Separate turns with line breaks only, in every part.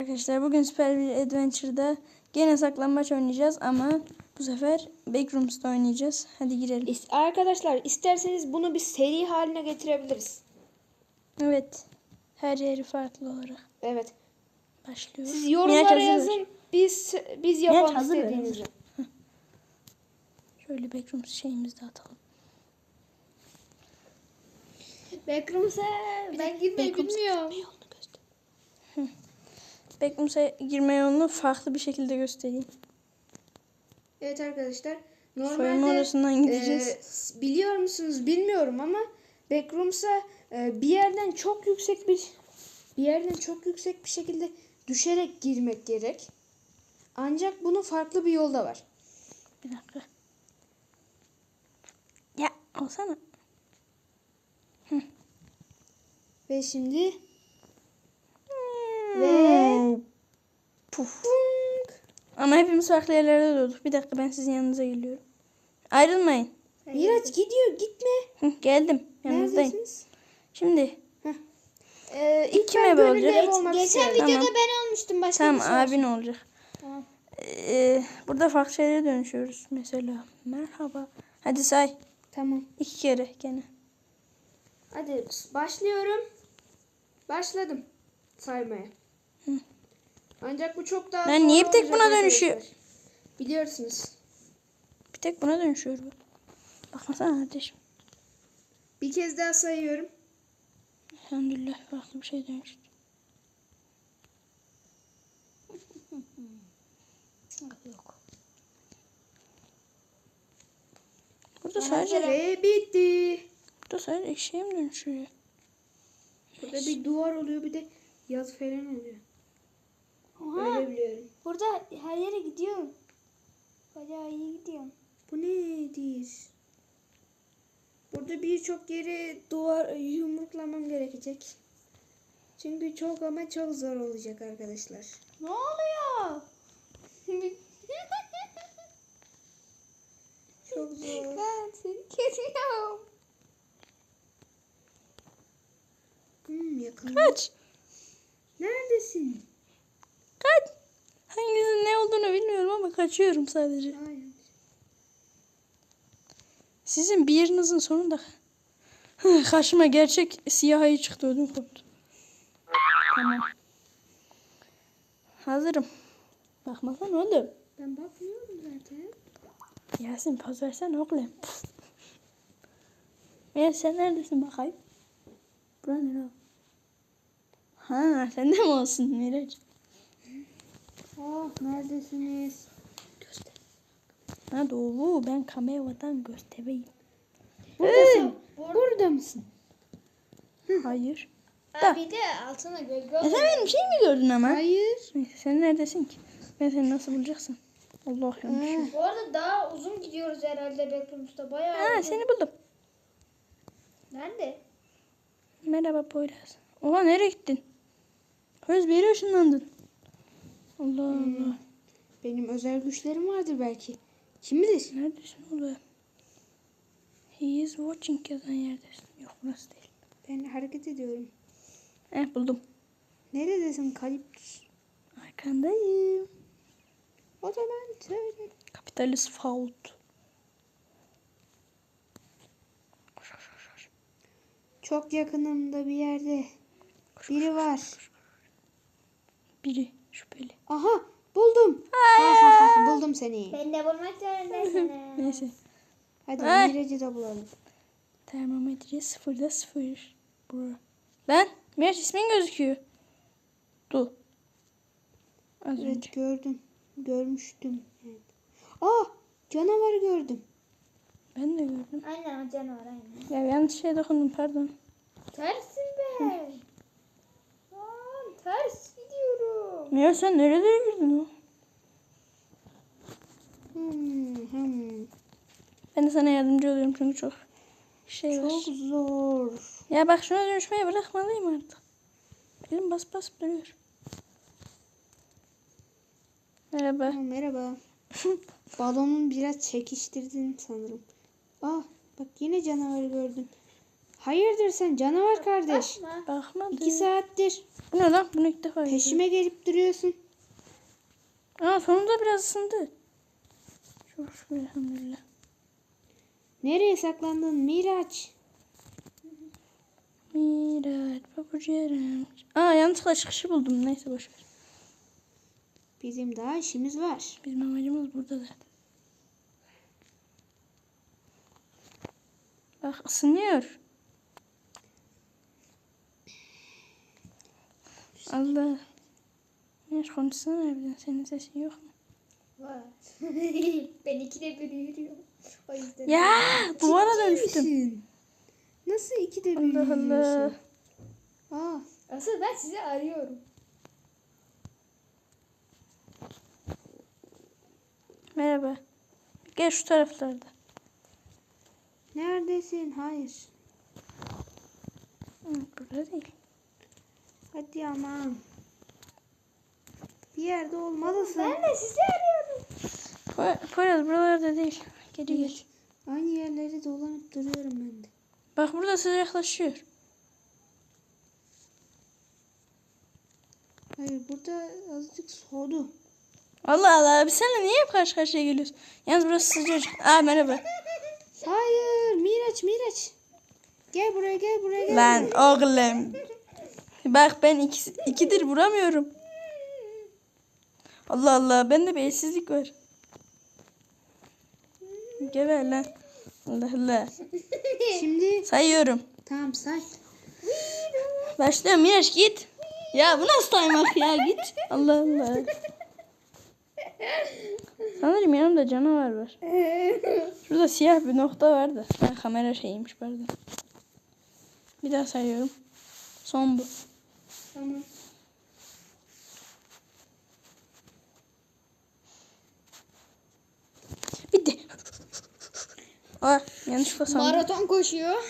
Arkadaşlar bugün Super bir Adventure'da gene saklambaç oynayacağız ama bu sefer Backrooms'ta oynayacağız. Hadi girelim.
Arkadaşlar isterseniz bunu bir seri haline getirebiliriz.
Evet. Her yeri farklı olarak
Evet.
başlıyor.
Siz
Miraç
yorumlara
hazır
yazın. Biz biz yapalım
hazır ver,
istediğinizi.
Şöyle Backrooms şeyimizi de atalım.
Backrooms'a ben girmeyi
Backrooms
bilmiyorum.
girme yolunu göster. Hı. Backrooms'a girme yolunu farklı bir şekilde göstereyim.
Evet arkadaşlar.
Soyunma
Normalde
odasından gideceğiz.
e, biliyor musunuz bilmiyorum ama Backrooms'a e, bir yerden çok yüksek bir bir yerden çok yüksek bir şekilde düşerek girmek gerek. Ancak bunun farklı bir yolu da var.
Bir dakika. Ya olsana.
Ve şimdi ve
Puf. Ama hepimiz farklı yerlerde doğduk. Bir dakika ben sizin yanınıza geliyorum. Ayrılmayın.
Miraç gidiyor gitme.
Hı, geldim. Yanınızdayım.
Neredesiniz?
Şimdi
Ee, ilk
Kim
ben
olacak?
ev olmak
Geçen
istiyorum.
videoda
Tamam.
ben olmuştum. Başka
tamam abin olacak.
Tamam.
Ee, burada farklı şeylere dönüşüyoruz. Mesela merhaba. Hadi say.
Tamam.
İki kere gene.
Hadi başlıyorum. Başladım saymaya. Ancak bu çok daha
Ben niye bir tek buna dönüşüyor?
Biliyorsunuz.
Bir tek buna dönüşüyor bu. Bakmasana kardeşim.
Bir kez daha sayıyorum.
Elhamdülillah farklı bir şey dönüştü.
Yok.
Burada sadece,
Ve bitti.
burada sadece şeye mi dönüşüyor?
Burada bir duvar oluyor bir de yaz falan oluyor.
Oha.
Öyle biliyorum.
Burada her yere gidiyorum. Bayağı iyi gidiyorum.
Bu nedir? Burada birçok yere duvar yumruklamam gerekecek. Çünkü çok ama çok zor olacak arkadaşlar.
Ne oluyor?
Çok zor.
ben seni kesiyorum.
Hmm, yakın.
Kaç.
Neredesin?
Kaç. Hangisinin ne olduğunu bilmiyorum ama kaçıyorum sadece. Sizin bir yerinizin sonunda karşıma gerçek siyah ayı çıktı ödüm koptu. Tamam. Hazırım. Bakmasana oğlum.
Ben bakmıyorum zaten.
Yasin poz versene oğlum. Meğer sen neredesin bakayım? Bura nere? Ha sen de mi olsun Miraç?
Oh neredesiniz?
Göster. Ha doğru ben kameradan göstereyim.
Buradasın. Burada mısın?
Hayır.
Ha, bir de altına gölge
Ya sen
oluyor.
benim şey mi gördün ama?
Hayır.
Neyse sen neredesin ki? Ben seni nasıl bulacaksın? Allah yanlış.
Bu arada daha uzun gidiyoruz herhalde Backrooms'ta. Bayağı
Ha
uzun.
seni buldum.
Nerede?
Merhaba Poyraz. Oha nereye gittin? Poyraz bir yere ışınlandın. Allah Allah.
Benim özel güçlerim vardır belki. Kim bilir?
Neredesin oğlum? He is watching yazan yerdesin. Yok burası değil.
Ben hareket ediyorum.
Eh buldum.
Neredesin Kaliptus?
Arkandayım.
O zaman söyle.
Kapitalist fault. Koş, koş, koş, koş.
Çok yakınımda bir yerde biri var.
Biri şüpheli.
Aha buldum. Ha, ha, ha, buldum seni.
Ben de bulmak zorundasın.
Neyse.
Hadi
Ay.
Miracı da bulalım.
Termometre sıfırda sıfır. Bura. Lan Miraç ismin gözüküyor. Dur. Az önce.
Evet gördüm. Görmüştüm. Evet. Aa canavar gördüm.
Ben de gördüm.
aynen o canavar aynen.
Ya yanlış şeye dokundum pardon.
Tersin be. Lan ters
Miraç sen nerelere girdin o?
Hmm, hmm.
Ben de sana yardımcı oluyorum çünkü çok şey var.
Çok zor.
Ya bak şuna dönüşmeye bırakmalıyım artık. Elim bas bas duruyor. Merhaba.
Ha, merhaba. Balonun biraz çekiştirdin sanırım. Ah bak yine canavarı gördüm. Hayırdır sen canavar kardeş?
Bakma.
Bakmadım.
İki saattir
Bu ne lan? Bunu ilk defa yedim.
peşime gelip duruyorsun.
Aa sonunda biraz ısındı. Çok şükür elhamdülillah.
Nereye saklandın Miraç?
Miraç pabucularım. Aa yanlışlıkla çıkışı buldum. Neyse boş ver.
Bizim daha işimiz var.
Bizim amacımız burada zaten. Bak ısınıyor. Allah. Miraç konuşsana evden. Senin sesin yok mu?
Var. ben ikide bir yürüyorum. O yüzden.
Ya duvara dönüştüm.
Nasıl ikide bir
Allah Allah.
Aa,
Asıl ben sizi arıyorum.
Merhaba. Gel şu taraflarda.
neredesin? Hayır.
Burada değil.
Hadi aman. Bir yerde olmalısın.
Ben de sizi arıyorum.
Po- Poyraz buralarda değil. Geri gel.
Aynı yerleri dolanıp duruyorum ben de.
Bak burada sıcaklaşıyor.
Hayır burada azıcık soğudu.
Allah Allah biz seninle niye hep karşı karşıya geliyoruz? Yalnız burası sıcacık. Aa merhaba.
Hayır Miraç Miraç. Gel buraya gel buraya gel.
Lan oğlum. Bak ben iki, ikidir vuramıyorum. Allah Allah bende bir elsizlik var. Geber lan. Allah Allah.
Şimdi
Sayıyorum.
tamam say.
Başlıyorum Miraç git. Ya bu nasıl saymak ya git. Allah Allah. Sanırım yanımda canavar var. Şurada siyah bir nokta vardı. Ha, kamera şeyiymiş pardon. Bir daha sayıyorum. Son bu.
Tamam.
Bitti. Aa yanlışlıkla sandım.
Maraton koşuyor.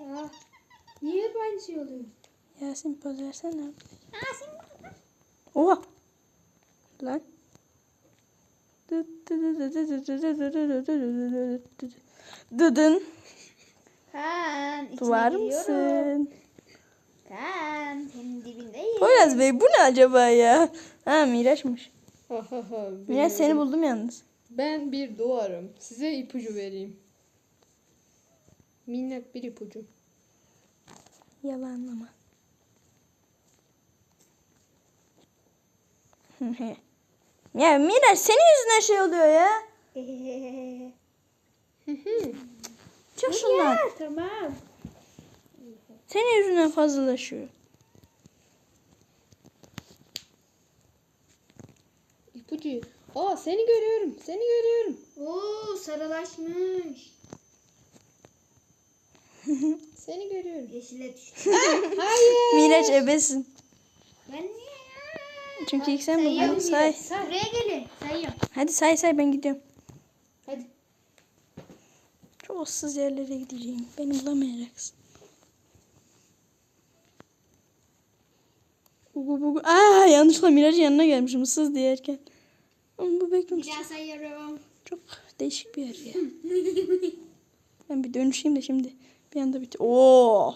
Aa, niye hep aynı şey oluyor?
Yasin poz versene. Oha. Lan. Dıdın.
Kaan içine
Var mısın?
Kaan senin dibindeyim.
Poyraz Bey bu ne acaba ya? Ha Miraç'mış. Miraç seni buldum yalnız.
Ben bir doğarım. Size ipucu vereyim. Minnak bir ipucu.
Yalanlama. ya Miraç senin yüzünden şey oluyor ya. Çık şundan.
tamam.
Senin yüzünden fazlalaşıyor.
İpucu. Aa seni görüyorum. Seni görüyorum.
Oo sarılaşmış.
Seni görüyorum.
Yeşile düştü.
Miraç ebesin.
ben niye ya?
Çünkü ilk sen buldun. Say.
Miraç. Buraya gelin. Sayıyorum.
Hadi say say ben gidiyorum. Issız yerlere gideceğim. Beni bulamayacaksın. Ugu bugu. Aa yanlışlıkla Miraç'ın yanına gelmişim ıssız diyerken. Ama bu
sayıyorum.
Çok değişik bir yer ya. ben bir dönüşeyim de şimdi. Bir anda bitti. Oo.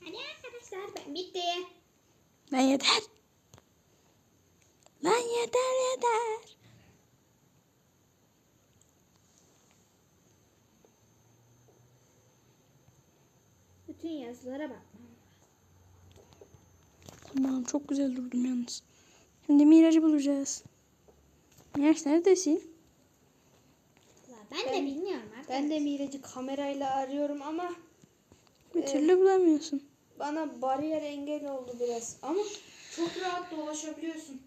Hadi arkadaşlar ben bitti.
Lan yeter. Lan yeter yeter.
Yazılara bakmam.
Tamam çok güzel durdum yalnız. Şimdi Miraç'ı bulacağız. Miraç neredesin?
Valla Ben, de bilmiyorum artık.
Ben de Miraç'ı kamerayla arıyorum ama
Bir türlü bulamıyorsun.
bana bariyer engel oldu biraz. Ama çok rahat dolaşabiliyorsun.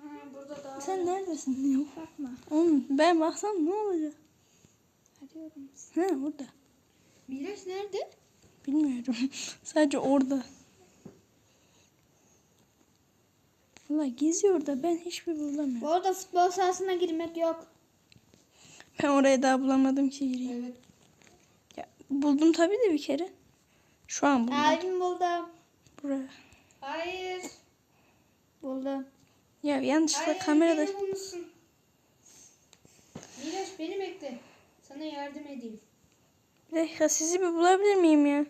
Ha, burada daha
Sen neredesin? Yok. Bakma. Oğlum ben baksam ne olacak?
arıyorum.
Ha burada.
Miraç nerede?
Bilmiyorum. Sadece orada. Valla geziyor da ben hiçbir bulamıyorum.
Bu arada futbol sahasına girmek yok.
Ben orayı daha bulamadım ki gireyim.
Evet.
Ya, buldum tabii de bir kere. Şu an buldum.
Abim buldum.
Buraya.
Hayır.
Buldum.
Ya yanlışlıkla
Hayır
kamerada...
beni bulmuşsun. Miraç beni bekle.
Sana yardım edeyim.
Bir dakika sizi bir bulabilir miyim ya?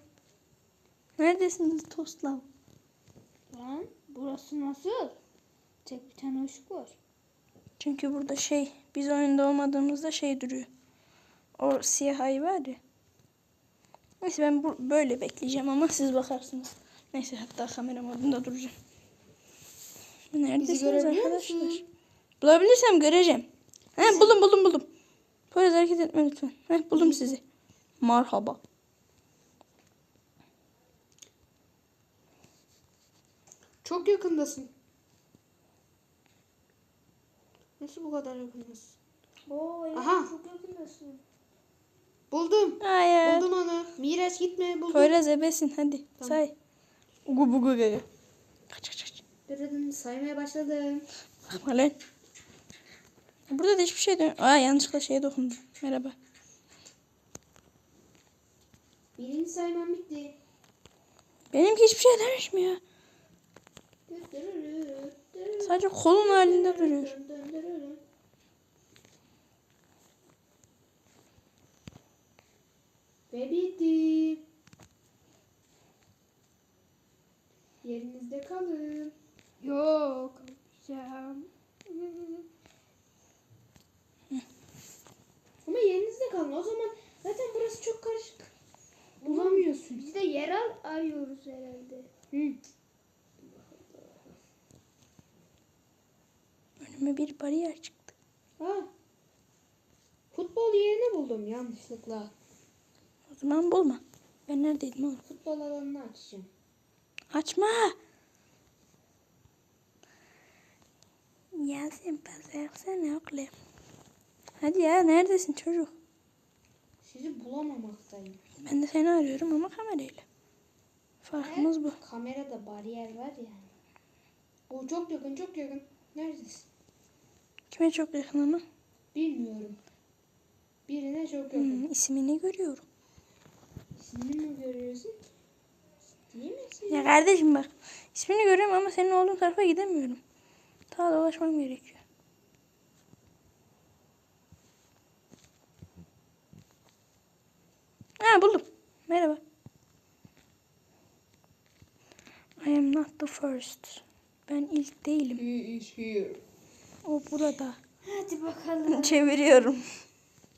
Neredesiniz tostlav?
Lan burası nasıl? Tek bir tane ışık var.
Çünkü burada şey biz oyunda olmadığımızda şey duruyor. O siyah ay var ya. Neyse ben bu, böyle bekleyeceğim ama siz bakarsınız. Neyse hatta kamera modunda duracağım. Neredesiniz arkadaşlar?
musun?
Bulabilirsem göreceğim. He buldum buldum buldum. Poyraz hareket etme lütfen. He buldum sizi. Merhaba.
Çok yakındasın. Nasıl bu kadar yakındasın?
Oo evet
Aha.
çok yakındasın.
Buldum.
Hayır.
Buldum onu. Miraç gitme buldum.
Poyraz ebesin hadi say. Ugu bugu gaya. Kaç kaç kaç.
Dırıdın, saymaya başladım.
Bakma lan. Burada da hiçbir şey dön. Aa yanlışlıkla şeye dokundum. Merhaba.
Birinci saymam bitti.
Benimki hiçbir şey dönüşmüyor. Sadece kolun halinde duruyor.
Ve bitti. Yerinizde kalın.
Yok. Güzel.
Ama yerinizde kalın. O zaman zaten burası çok karışık. Bulamıyorsun.
Biz de yer al arıyoruz herhalde.
Hı.
Önüme bir bariyer çıktı.
Ha. Futbol yerini buldum yanlışlıkla.
O zaman bulma. Ben neredeydim oğlum?
Futbol alanını açacağım.
Açma. Ya sen pas versene oğlum. Hadi ya neredesin çocuk?
Sizi bulamamaktayım.
Ben de seni arıyorum ama kamerayla. Farkımız bu.
Kamerada bariyer var yani. O çok yakın çok yakın. Neredesin?
Kime çok yakın ama?
Bilmiyorum. Birine çok yakın.
Hmm, ismini görüyorum.
İsmini mi görüyorsun? Değil misin?
Ya kardeşim bak. ismini görüyorum ama senin olduğun tarafa gidemiyorum. Ta dolaşmam gerekiyor. Ha buldum. Merhaba. I am not the first. Ben ilk değilim.
He is here.
O burada.
Hadi bakalım.
Çeviriyorum.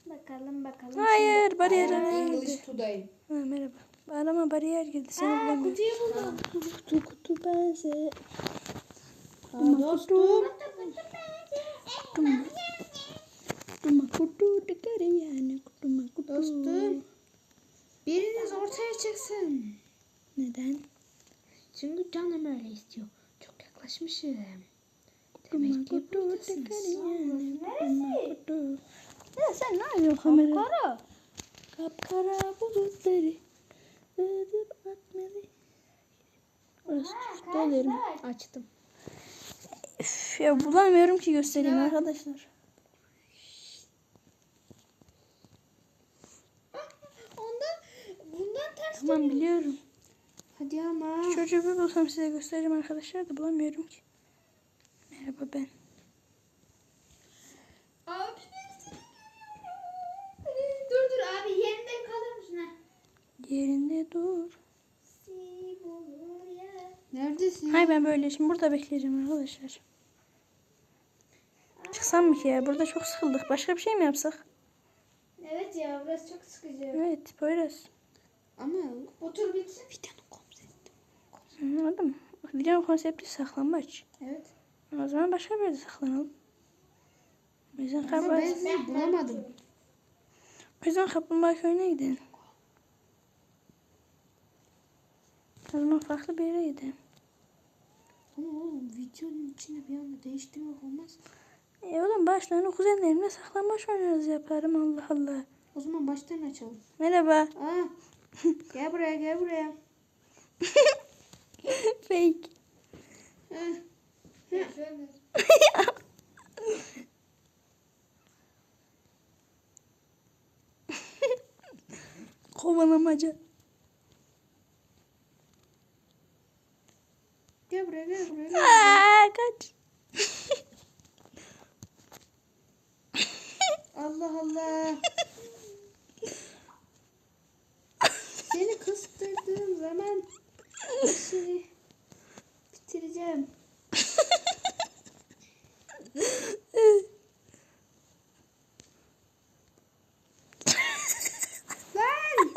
bakalım bakalım.
Hayır bariyer araya girdi.
English today.
Ha, merhaba. Arama bariyer girdi. Seni
Aa,
bulamıyorum.
kutuyu buldum.
Kutu kutu bense.
Ha, dostum.
Kutuma. Kutuma Kutuma
Demek ki buradasınız.
kutu. Ya sen ne yapıyorsun kamera?
Kara.
Kapkara bulutları. Ödüp atmalı. Orası yerim.
Açtım.
Üf, ya bulamıyorum ki göstereyim arkadaşlar.
Ondan bundan ters
Tamam biliyorum.
Hadi ama.
Çocuğu bir bulsam size göstereceğim arkadaşlar da bulamıyorum ki. Merhaba ben.
Abi. Dur dur abi yerinde kalır mısın ha?
Yerinde dur.
Neredesin?
Hay ben böyle şimdi burada bekleyeceğim arkadaşlar. Çıksam mı ki ya? Burada çok sıkıldık. Başka bir şey mi yapsak?
Evet ya burası çok sıkıcı.
Evet Poyraz.
Ama
Otur bitsin.
videonun.
Anladın mı? Videonun konsepti saklambaç.
Evet.
O zaman başka bir yerde saklanalım. O yüzden kaplumbağa,
ben bulamadım.
o yüzden kaplumbağa köyüne gidelim. O zaman farklı bir yere gidelim.
Ama oğlum videonun içine bir anda değiştirmek olmaz.
E oğlum başlarına kuzenlerimle saklambaç oynarız yaparım Allah Allah.
O zaman baştan açalım.
Merhaba.
Aa, gel buraya gel buraya.
Fake. Kovalamaca.
Gel buraya gel buraya. Gel.
Aa, kaç.
Allah Allah. zaman işini bitireceğim. Lan!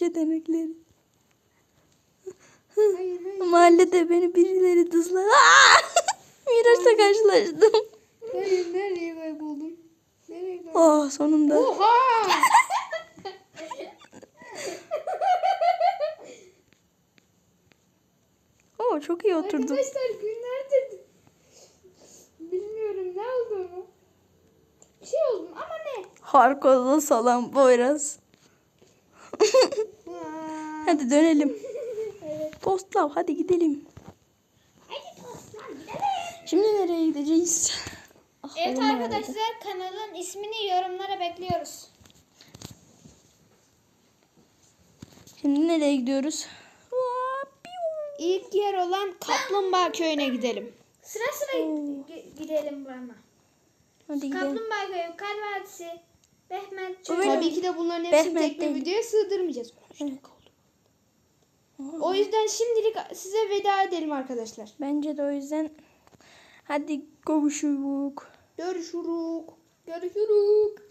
Kaçış yetenekleri.
Hayır hayır.
Mahallede beni birileri dızlar. Aa! Miraç'la karşılaştım.
Hayır nereye kayboldum? Nereye kayboldum?
Oh sonunda.
Oha!
Oo çok iyi oturdum.
Arkadaşlar günlerdir bilmiyorum ne olduğunu. Bir şey oldum ama ne?
Harikoza salam Boyraz. Hadi dönelim. Postlav hadi gidelim.
Hadi dostlar gidelim.
Şimdi nereye gideceğiz? Ah,
Evet
oğlum nerede?
arkadaşlar kanalın ismini yorumlara bekliyoruz.
Şimdi nereye gidiyoruz?
İlk yer olan Kaplumbağa köyüne gidelim.
Sıra sıra gi- gidelim burama.
Hadi gidelim.
Kaplumbağa Köyü, Kar Vadisi, Behmet Çölü.
Tabii ki de bunların hepsini
Behmet
tek bir videoya sığdırmayacağız.
Evet.
O yüzden şimdilik size veda edelim arkadaşlar.
Bence de o yüzden hadi kavuşuk.
Görüşürük. Görüşürük.